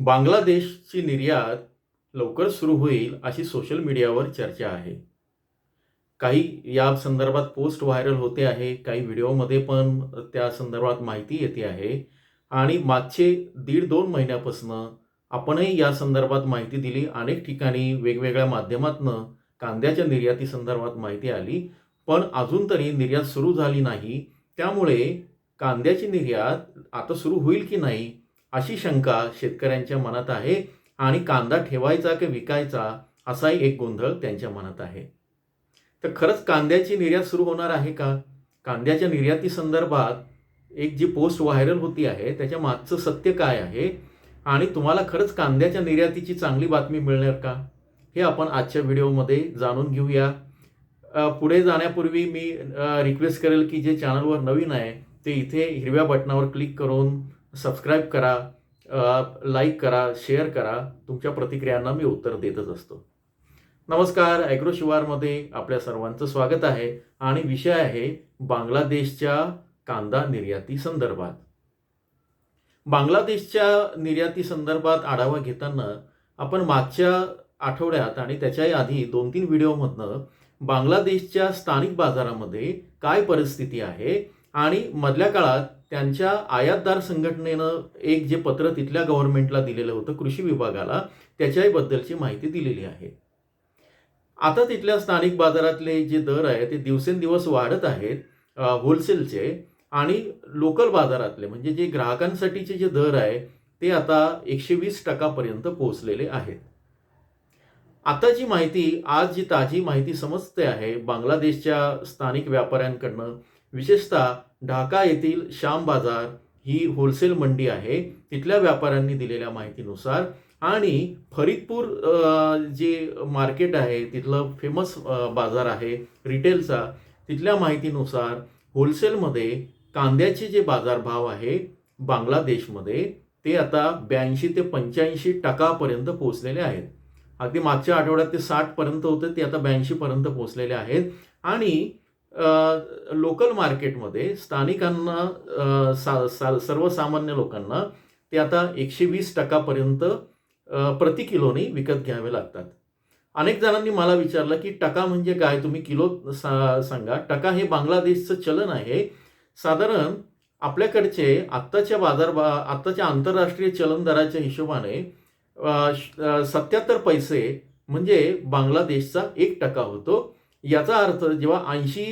बांगलादेशची निर्यात लवकर सुरू होईल अशी सोशल मीडियावर चर्चा आहे. काही या संदर्भात पोस्ट व्हायरल होते आहे काही व्हिडिओमध्ये पण त्या संदर्भात माहिती येते आहे. आणि मागचे दीड दोन महिन्यापासून आपणही या संदर्भात माहिती दिली. अनेक ठिकाणी वेगवेगळ्या माध्यमातनं कांद्याच्या निर्याती संदर्भात माहिती आली. पण अजून तरी निर्यात सुरू झाली नाही. त्यामुळे कांद्याची निर्यात आता सुरू होईल की नाही अशी शंका शेतकऱ्यांच्या मनात आहे आणि कांदा ठेवायचा की विकायचा असाही एक गोंधळ त्यांच्या मनात आहे. तर खरंच कांद्याची निर्यात सुरू होणार आहे का? कांद्याच्या निर्याती संदर्भात एक जी पोस्ट व्हायरल होती आहे त्याच्या मागचं सत्य काय आहे? आणि तुम्हाला खरंच कांद्याच्या निर्यातीची चांगली बातमी मिळणार का? हे आपण आजच्या व्हिडिओमध्ये जाणून घेऊया. पुढे जाण्यापूर्वी मी रिक्वेस्ट करेल की जे चॅनलवर नवीन आहे ते इथे हिरव्या बटनावर क्लिक करून सबस्क्राईब करा लाईक करा शेअर करा. तुमच्या प्रतिक्रियांना मी उत्तर देतच असतो. नमस्कार ॲग्रो शिवारमध्ये आपल्या सर्वांचं स्वागत आहे. आणि विषय आहे बांगलादेशच्या कांदा निर्याती संदर्भात. बांगलादेशच्या निर्याती संदर्भात आढावा घेताना आपण मागच्या आठवड्यात आणि त्याच्याही आधी दोन तीन व्हिडिओमधनं बांगलादेशच्या स्थानिक बाजारामध्ये काय परिस्थिती आहे आणि मधल्या काळात त्यांच्या आयातदार संघटनेनं एक जे पत्र तिथल्या गव्हर्नमेंटला दिलेलं होतं कृषी विभागाला त्याच्याही बद्दलची माहिती दिलेली आहे. आता तिथल्या स्थानिक बाजारातले जे दर आहे ते दिवसेंदिवस वाढत आहेत होलसेलचे आणि लोकल बाजारातले म्हणजे जे ग्राहकांसाठीचे जे दर आहे ते आता एकशे वीस टक्कापर्यंत पोहोचलेले आहेत. आता जी माहिती आज जी ताजी माहिती समजते आहे बांगलादेशच्या स्थानिक व्यापाऱ्यांकडनं विशेषतः ढाका येथील श्याम बाजार ही होलसेल मंडी आहे. तिथल्या व्यापाऱ्यांनी दिलेल्या माहितीनुसार आणि फरीदपूर जे मार्केट आहे तिथलं फेमस बाजार आहे रिटेलचा तिथल्या माहितीनुसार होलसेलमध्ये कांद्याचे जे बाजारभाव आहे बांगलादेशमध्ये ते आता ब्याऐंशी ते पंच्याऐंशी टक्कापर्यंत पोहोचलेले आहेत. अगदी मागच्या आठवड्यात ते साठपर्यंत होते ते आता ब्याऐंशीपर्यंत पोहोचलेले आहेत. आणि लोकल मार्केटमध्ये स्थानिकांना सा, सा सर्वसामान्य लोकांना ते आता एकशे वीस टक्कापर्यंत प्रति किलोनी विकत घ्यावे लागतात. अनेक जणांनी मला विचारलं की टका म्हणजे काय? तुम्ही किलो सा सांगा. टका हे बांगलादेशचं चलन आहे. साधारण आपल्याकडचे आत्ताच्या बाजार बा आत्ताच्या आंतरराष्ट्रीय चलन दराच्या हिशोबाने सत्याहत्तर पैसे म्हणजे बांगलादेशचा एक टक्का होतो. याचा अर्थ जेव्हा ऐंशी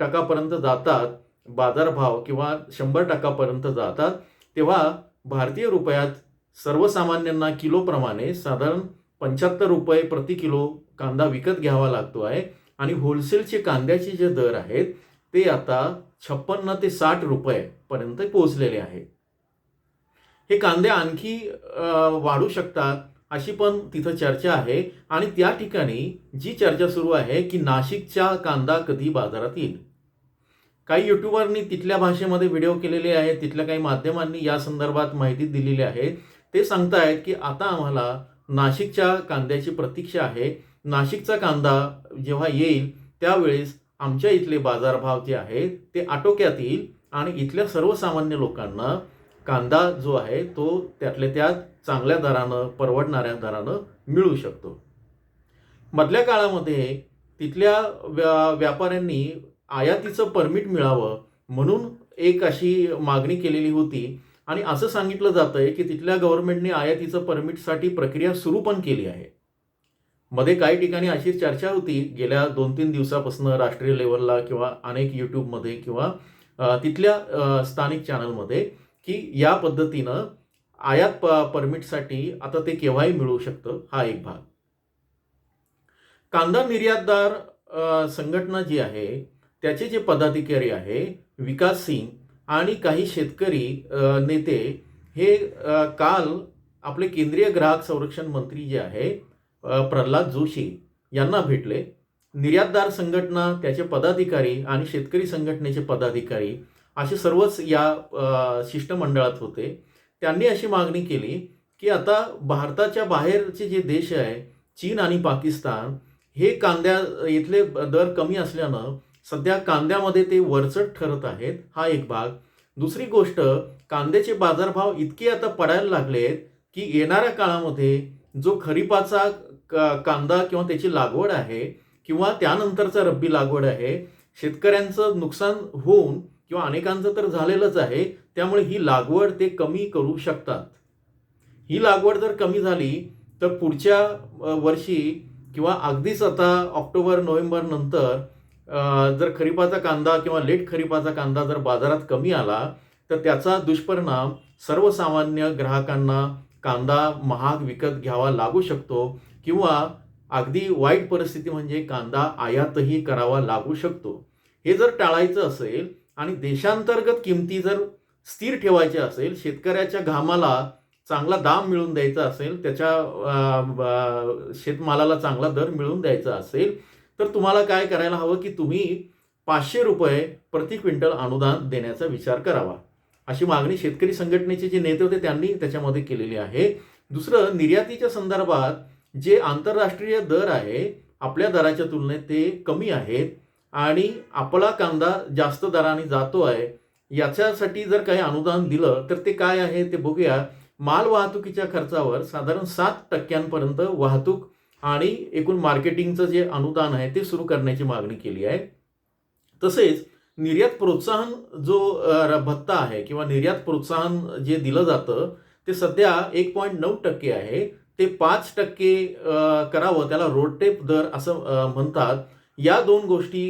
टक्कापर्यंत जातात बाजारभाव किंवा शंभर टक्कापर्यंत जातात तेव्हा भारतीय रुपयात सर्वसामान्यांना किलोप्रमाणे साधारण पंच्याहत्तर रुपये प्रति किलो कांदा विकत घ्यावा लागतो आहे. आणि होलसेलचे कांद्याचे जे दर आहेत ते आता छप्पन्न ते साठ रुपयेपर्यंत पोहोचलेले आहेत हे कांदे आणखी वाढू शकतात. अशी पण तिथं चर्चा आहे. आणि त्या ठिकाणी जी चर्चा सुरू आहे की नाशिकच्या कांदा कधी बाजारात येईल. काही युट्यूबरनी तिथल्या भाषेमध्ये व्हिडिओ केलेले आहेत. तिथल्या काही माध्यमांनी या संदर्भात माहिती दिलेली आहे. ते सांगतायत की आता आम्हाला नाशिकच्या कांद्याची प्रतीक्षा आहे. नाशिकचा कांदा जेव्हा येईल त्यावेळेस आमच्या इथले बाजारभाव जे आहेत ते आटोक्यात येईल. आणि इथल्या सर्वसामान्य लोकांना कांदा जो आहे तो त्यातल्या त्यात चांगल्या दरानं परवडणाऱ्या दरानं मिळू शकतो. मधल्या काळामध्ये तिथल्या व्या व्यापाऱ्यांनी आयातीचं परमिट मिळावं म्हणून एक अशी मागणी केलेली होती आणि असं सांगितलं जातं आहे की तिथल्या गव्हर्नमेंटने आयातीचं परमिटसाठी प्रक्रिया सुरू पण केली आहे. मध्ये काही ठिकाणी अशी चर्चा होती गेल्या दोन तीन दिवसापासून राष्ट्रीय लेवलला किंवा अनेक यूट्यूबमध्ये किंवा तिथल्या स्थानिक चॅनलमध्ये की या पद्धतीनं आयात प परमिटसाठी आता ते केव्हाही मिळू शकतं हा एक भाग. कांदा निर्यातदार संघटना जी आहे त्याचे जे पदाधिकारी आहे विकास सिंग आणि काही शेतकरी नेते हे काल आपले केंद्रीय ग्राहक संरक्षण मंत्री जे आहे प्रल्हाद जोशी यांना भेटले. निर्यातदार संघटना त्याचे पदाधिकारी आणि शेतकरी संघटनेचे पदाधिकारी असे सर्वच या शिष्टमंडळात होते. त्यांनी अशी मागणी केली की आता भारताच्या बाहेरचे जे देश आहे चीन आणि पाकिस्तान हे कांद्या इथले दर कमी असल्यानं सध्या कांद्यामध्ये ते वरचढ ठरत आहेत हा एक भाग. दुसरी गोष्ट कांद्याचे बाजारभाव इतके आता पडायला लागलेत की येणाऱ्या काळामध्ये जो खरीपाचा कांदा किंवा त्याची लागवड आहे किंवा त्यानंतरचा रब्बी लागवड आहे शेतकऱ्यांचं नुकसान होऊन किंवा अनेकांचं तर झालेलंच आहे त्यामुळे ही लागवड ते कमी करू शकतात. ही लागवड जर कमी झाली तर पुढच्या वर्षी किंवा अगदीच आता ऑक्टोबर नोव्हेंबर नंतर जर खरीपाचा कांदा किंवा लेट खरीपाचा कांदा जर बाजारात कमी आला तर त्याचा दुष्परिणाम सर्वसामान्य ग्राहकांना कांदा महाग विकत घ्यावा लागू शकतो किंवा अगदी वाईट परिस्थिती म्हणजे कांदा आयातही करावा लागू शकतो. हे जर टाळायचं असेल आणि देशांतर्गत किमती जर स्थिर ठेवायच्या असेल शेतकऱ्याच्या घामाला चांगला दाम मिळवून द्यायचा असेल त्याच्या शेतमालाला चांगला दर मिळवून द्यायचा असेल तर तुम्हाला काय करायला हवं की तुम्ही पाचशे रुपये प्रति क्विंटल अनुदान देण्याचा विचार करावा. अशी मागणी शेतकरी संघटनेचे जे नेते होते त्यांनी त्याच्यामध्ये केलेली आहे. दुसरं निर्यातीच्या संदर्भात जे आंतरराष्ट्रीय दर आहे आपल्या दराच्या तुलनेत ते कमी आहेत. आणि आपला कांदा जास्त दराने जातो आहे याच्यासाठी जर काही अनुदान दिलं तर ते काय आहे ते बघूया. माल वाहतुकीच्या खर्चावर साधारण सात टक्क्यांपर्यंत वाहतूक आणि एकूण मार्केटिंगचं जे अनुदान आहे ते सुरू करण्याची मागणी केली आहे. तसेच निर्यात प्रोत्साहन जो भत्ता आहे किंवा निर्यात प्रोत्साहन जे दिलं जातं ते सध्या एक पॉईंट नऊ टक्के आहे. ते पाच टक्के करावं त्याला रोडटेप दर असं म्हणतात. या दोन गोष्टी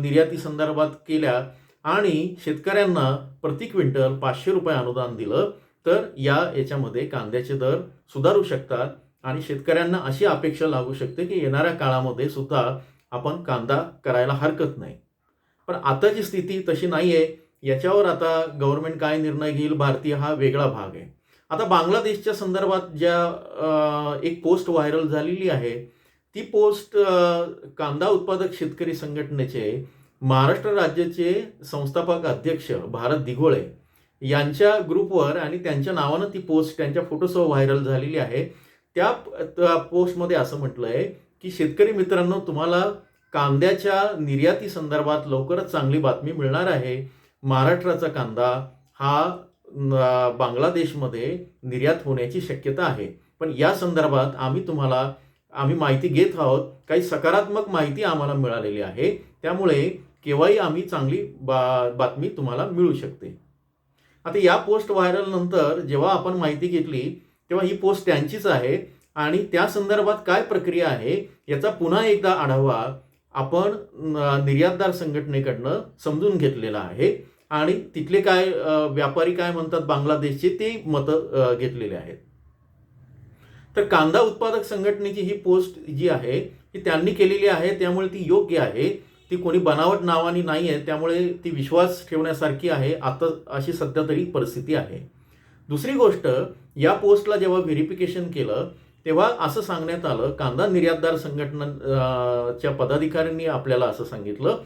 निर्याती संदर्भात केल्या आणि शेतकऱ्यांना प्रति क्विंटल पाचशे रुपये अनुदान दिलं तर या याच्यामध्ये कांद्याचे दर सुधारू शकतात आणि शेतकऱ्यांना अशी अपेक्षा लागू शकते की येणाऱ्या काळामध्ये सुद्धा आपण कांदा करायला हरकत नाही. पण आताची स्थिती तशी नाही आहे याच्यावर आता गव्हर्नमेंट काय निर्णय घेईल भारतीय हा वेगळा भाग आहे. आता बांगलादेशच्या संदर्भात ज्या एक पोस्ट व्हायरल झालेली आहे ती पोस्ट कांदा उत्पादक शेतकरी संघटनेचे महाराष्ट्र राज्याचे संस्थापक अध्यक्ष भारत दिघोळे यांच्या ग्रुपवर आणि त्यांच्या नावानं ती पोस्ट त्यांच्या फोटोसह व्हायरल झालेली आहे. त्या पोस्टमध्ये असं म्हटलं आहे की शेतकरी मित्रांनो तुम्हाला कांद्याच्या निर्याती संदर्भात लवकरच चांगली बातमी मिळणार आहे. महाराष्ट्राचा कांदा हा बांगलादेशमध्ये निर्यात होण्याची शक्यता आहे. पण या संदर्भात आम्ही तुम्हाला आम्ही माहिती घेत आहोत काही सकारात्मक माहिती आम्हाला मिळालेली आहे त्यामुळे केव्हाही आम्ही चांगली बा बातमी तुम्हाला मिळू शकते. आता या पोस्ट व्हायरल नंतर जेव्हा आपण माहिती घेतली तेव्हा ही पोस्ट त्यांचीच आहे आणि त्या संदर्भात काय प्रक्रिया आहे याचा पुन्हा एकदा आढावा आपण निर्यातदार संघटनेकडनं समजून घेतलेला आहे आणि तिथले काय व्यापारी काय म्हणतात बांगलादेशचे ते मतं घेतलेले आहेत. तर कांदा उत्पादक संघटनेची ही पोस्ट जी आहे ती त्यांनी केलेली आहे त्यामुळे ती योग्य आहे. ती कोणी बनावट नावानी नाही आहे त्यामुळे ती विश्वास ठेवण्यासारखी आहे. आता अशी सध्या तरी परिस्थिती आहे. दुसरी गोष्ट या पोस्टला जेव्हा व्हेरिफिकेशन केलं तेव्हा असं सांगण्यात आलं कांदा निर्यातदार संघटना च्या पदाधिकाऱ्यांनी आपल्याला असं सांगितलं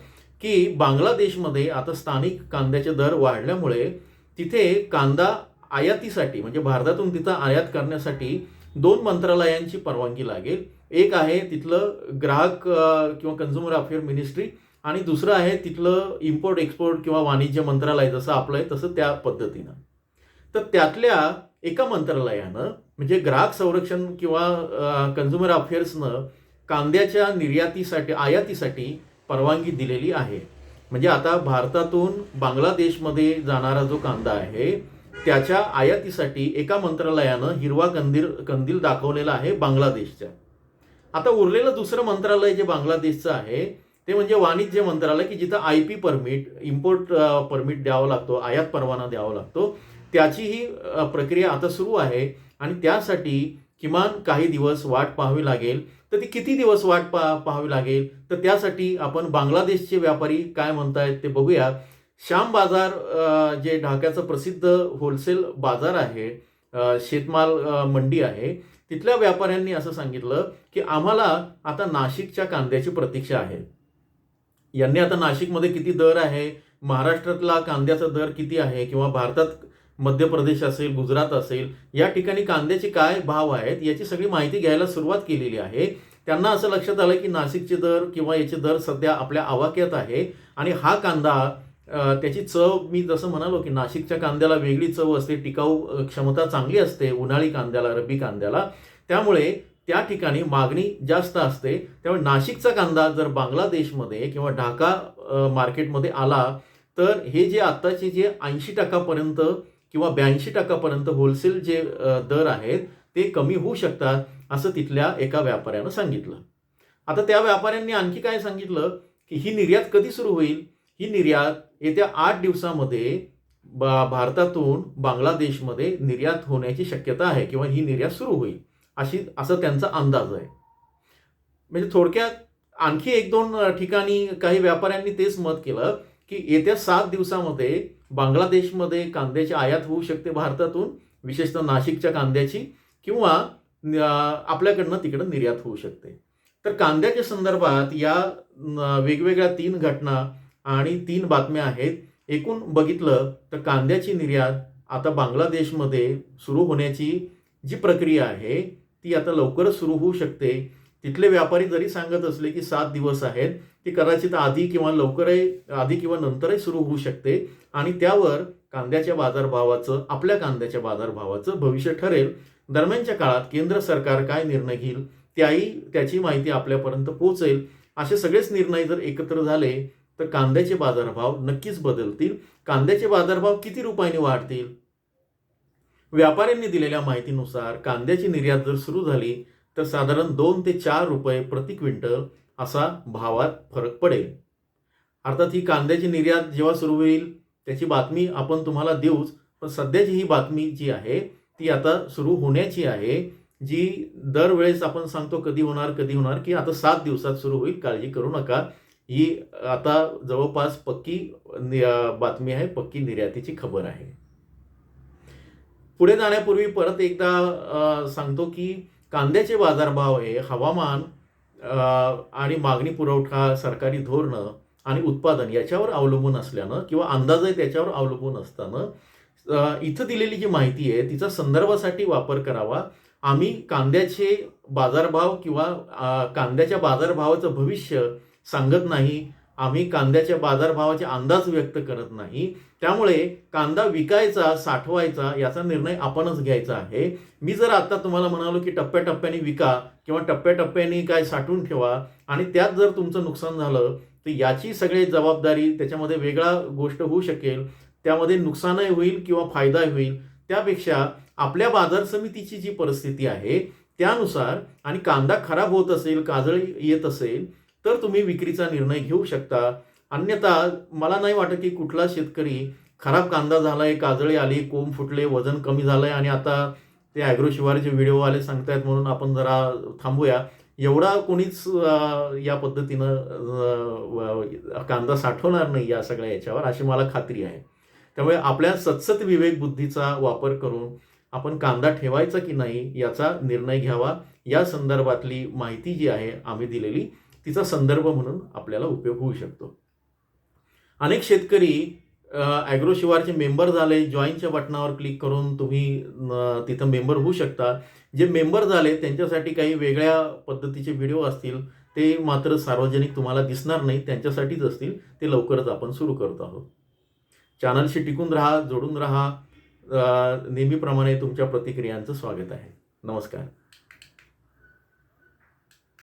की बांगलादेशमध्ये आता स्थानिक कांद्याचे दर वाढल्यामुळे तिथे कांदा आयातीसाठी म्हणजे भारतातून तिथं आयात करण्यासाठी दोन मंत्रालयांची परवानगी लागेल. एक आहे तिथलं ग्राहक किंवा कन्झ्युमर अफेअर मिनिस्ट्री आणि दुसरं आहे तिथलं इम्पोर्ट एक्सपोर्ट किंवा वाणिज्य मंत्रालय जसं आपलं आहे तसं त्या पद्धतीनं. तर त्यातल्या एका मंत्रालयानं म्हणजे ग्राहक संरक्षण किंवा कन्झ्युमर अफेअर्सनं कांद्याच्या निर्यातीसाठी आयातीसाठी परवानगी दिलेली आहे. म्हणजे आता भारतातून बांगलादेशमध्ये जाणारा जो कांदा आहे त्याच्या आयातीसाठी एका मंत्रालयानं हिरवा कंदील कंदील दाखवलेला आहे बांगलादेशच्या. आता उरलेलं दुसरं मंत्रालय जे बांगलादेशचं आहे ते म्हणजे वाणिज्य मंत्रालय की जिथं I P permit import permit द्यावा लागतो आयात परवाना द्यावा लागतो त्याची ही प्रक्रिया आता सुरू आहे. आणि त्यासाठी किमान काही दिवस वाट पाहावी लागेल. तर ती किती दिवस वाट पा पाहावी लागेल? तर त्यासाठी आपण बांगलादेशचे व्यापारी काय म्हणतायत ते बघूया. श्याम बाजार जे ढाक्याचं प्रसिद्ध होलसेल बाजार आहे शेतमाल मंडी आहे तिथल्या व्यापाऱ्यांनी असं सांगितलं की आम्हाला आता नाशिकच्या कांद्याची प्रतीक्षा आहे. यांनी आता नाशिकमध्ये किती दर आहे महाराष्ट्रातला कांद्याचा दर किती आहे किंवा भारतात मध्य प्रदेश असेल गुजरात असेल या ठिकाणी कांद्याचे काय भाव आहेत याची सगळी माहिती घ्यायला सुरुवात केलेली आहे. त्यांना असं लक्षात आलं की नाशिकचे दर किंवा याचे दर सध्या आपल्या आवाक्यात आहे आणि हा कांदा त्याची चव मी जसं म्हणालो की नाशिकच्या कांद्याला वेगळी चव असते टिकाऊ क्षमता चांगली असते उन्हाळी कांद्याला रब्बी कांद्याला. त्यामुळे त्या ठिकाणी मागणी जास्त असते. त्यामुळे नाशिकचा कांदा जर बांगलादेशमध्ये किंवा ढाका मार्केटमध्ये आला तर हे जे आत्ताचे जे ऐंशी टक्कापर्यंत किंवा ब्याऐंशी टक्कापर्यंत होलसेल जे दर आहेत ते कमी होऊ शकतात असं तिथल्या एका व्यापाऱ्यानं सांगितलं. आता त्या व्यापाऱ्यांनी आणखी काय सांगितलं की ही निर्यात कधी सुरू होईल? ही निर्यात येत्या आठ दिवसामध्ये बा भारतातून बांगलादेशमध्ये निर्यात होण्याची शक्यता आहे किंवा ही निर्यात सुरू होईल अशी असा त्यांचा अंदाज आहे. म्हणजे थोडक्यात आणखी एक दोन ठिकाणी काही व्यापाऱ्यांनी तेच मत केलं की येत्या सात दिवसामध्ये बांगलादेशमध्ये कांद्याची आयात होऊ शकते भारतातून विशेषतः नाशिकच्या कांद्याची किंवा आपल्याकडनं तिकडं निर्यात होऊ शकते. तर कांद्याच्या संदर्भात या वेगवेगळ्या तीन घटना आणि तीन बातम्या आहेत. एकूण बघितलं तर कांद्याची निर्यात आता बांगलादेशमध्ये सुरू होण्याची जी प्रक्रिया आहे ती आता लवकरच सुरू होऊ शकते. तिथले व्यापारी जरी सांगत असले की सात दिवस आहेत ती कदाचित आधी किंवा लवकरही आधी किंवा नंतरही सुरू होऊ शकते आणि त्यावर कांद्याच्या बाजारभावाचं आपल्या कांद्याच्या बाजारभावाचं भविष्य ठरेल. दरम्यानच्या काळात केंद्र सरकार काय निर्णय घेईल त्याही त्याची माहिती आपल्यापर्यंत पोहोचेल. असे सगळेच निर्णय जर एकत्र झाले तर कांद्याचे बाजारभाव नक्कीच बदलतील. कांद्याचे बाजारभाव किती रुपयाने वाढतील? व्यापाऱ्यांनी दिलेल्या माहितीनुसार कांद्याची निर्यात जर सुरू झाली तर साधारण दोन ते चार रुपये प्रति क्विंटल असा भावात फरक पडेल. अर्थात ही कांद्याची निर्यात जेव्हा सुरू होईल त्याची बातमी आपण तुम्हाला देऊच पण सध्याची ही बातमी जी आहे ती आता सुरू होण्याची आहे जी दरवेळेस आपण सांगतो कधी होणार कधी होणार की आता सात दिवसात सुरू होईल काळजी करू नका. ही आता जवळपास पक्की बातमी आहे पक्की निर्यातीची खबर आहे. पुढे जाण्यापूर्वी परत एकदा सांगतो की कांद्याचे बाजारभाव हे हवामान आणि मागणी पुरवठा सरकारी धोरणं आणि उत्पादन याच्यावर अवलंबून असल्यानं किंवा अंदाजही त्याच्यावर अवलंबून असताना इथं दिलेली जी माहिती आहे तिचा संदर्भासाठी वापर करावा. आम्ही कांद्याचे बाजारभाव किंवा कांद्याच्या बाजारभावाचं भविष्य सांगत नाही. आम्ही कांद्याच्या बाजारभावाचे अंदाज व्यक्त करत नाही. त्यामुळे कांदा विकायचा साठवायचा याचा निर्णय आपणच घ्यायचा आहे. मी जर आता तुम्हाला म्हणालो की टप्प्याटप्प्याने विका किंवा टप्प्याटप्प्याने काय साठवून ठेवा आणि त्यात जर तुमचं नुकसान झालं तर याची सगळी जबाबदारी त्याच्यामध्ये वेगळा गोष्ट होऊ शकेल. त्यामध्ये नुकसानही होईल किंवा फायदाही होईल. त्यापेक्षा आपल्या बाजार समितीची जी परिस्थिती आहे त्यानुसार आणि कांदा खराब होत असेल काजळी येत असेल तर तुम्ही विक्रीचा निर्णय घेऊ शकता. अन्यथा मला नाही वाटत की कुठला शेतकरी खराब कांदा झालाय काजळी आली कोंब फुटले वजन कमी झालंय आणि आता ते ॲग्रो शिवारचे व्हिडिओ आले सांगतायत म्हणून आपण जरा थांबूया. एवढा कोणीच या पद्धतीनं कांदा साठवणार नाही या सगळ्या याच्यावर अशी मला खात्री आहे. त्यामुळे आपल्या सतसत विवेक बुद्धीचा वापर करून आपण कांदा ठेवायचा की नाही याचा निर्णय घ्यावा. या संदर्भातली माहिती जी आहे आम्ही दिलेली तिचा संदर्भ म्हणून आपल्याला उपयोग होऊ शकतो. अनेक शेतकरी ॲग्रो शिवारचे मेंबर झाले जॉईनच्या बटनावर क्लिक करून तुम्ही तिथं मेंबर होऊ शकता. जे मेंबर झाले त्यांच्यासाठी काही वेगळ्या पद्धतीचे व्हिडिओ असतील ते मात्र सार्वजनिक तुम्हाला दिसणार नाही त्यांच्यासाठीच असतील ते लवकरच आपण सुरू करत आहोत. चॅनलशी टिकून राहा जोडून राहा. नेहमीप्रमाणे तुमच्या प्रतिक्रियांचं स्वागत आहे. नमस्कार.